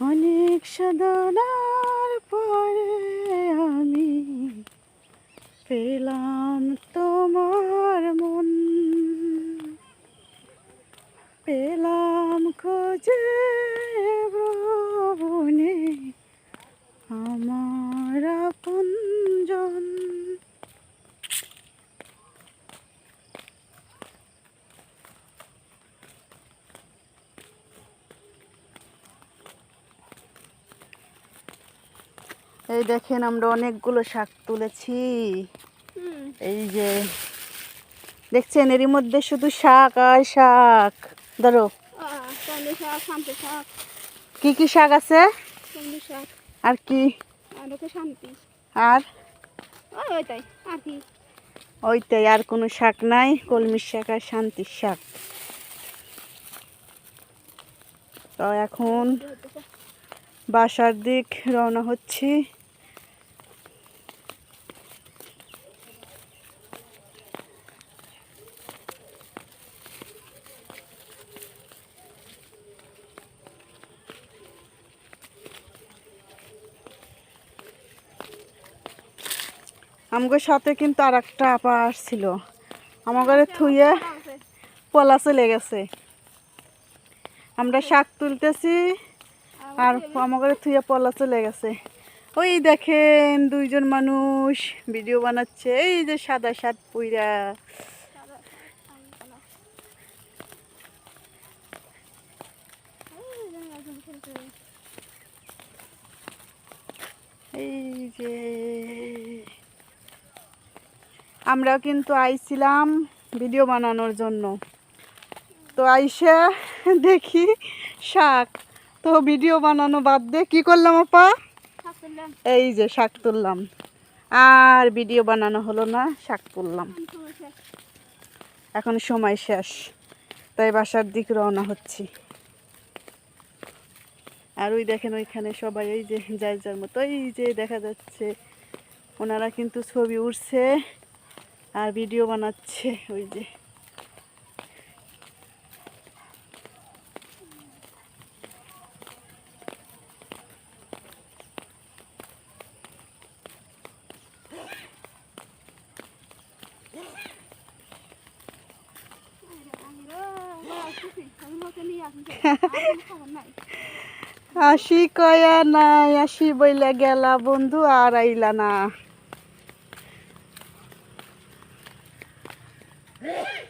অনেক সাধনার পরে আমি পেলাম এই দেখেন আমরা অনেকগুলো শাক তুলেছি। এই যে দেখছেন এরই মধ্যে শুধু শাক আর শাক। ধরো। কি কি শাক আছে? শাক। আর কি? আর ওইটাই আর? কোনো শাক নাই কলমির শাক আর শান্তির শাক। তো এখন বাসার দিক রওনা হচ্ছি। আমাদের সাথে কিন্তু আর একটা আপা আসছিল। আমার ঘরে থুয়ে পলা চলে গেছে। আমরা শাক তুলতেছি আর আমার ঘরে থুয়ে পলা চলে গেছে। ওই দেখেন দুইজন মানুষ ভিডিও বানাচ্ছে, এই যে সাদা শার্ট পুইরা। এই যে আমরাও কিন্তু আইছিলাম ভিডিও বানানোর জন্য। তো আইসা দেখি শাক। তো ভিডিও বানানো বাদ দিয়ে কী করলাম আপা? এই যে শাক তুললাম। আর ভিডিও বানানো হলো না শাক তুললাম। এখন সময় শেষ। তাই বাসার দিক রওনা হচ্ছি। আর ওই দেখেন ওইখানে সবাই এই যে যার যার মতো এই যে দেখা যাচ্ছে ওনারা কিন্তু ছবি উঠছে আর ভিডিও বানাচ্ছে, ওই যে। আসি কয়া নাই, আসি বইলা গেলা, বন্ধু আর আইলা না। Yeah.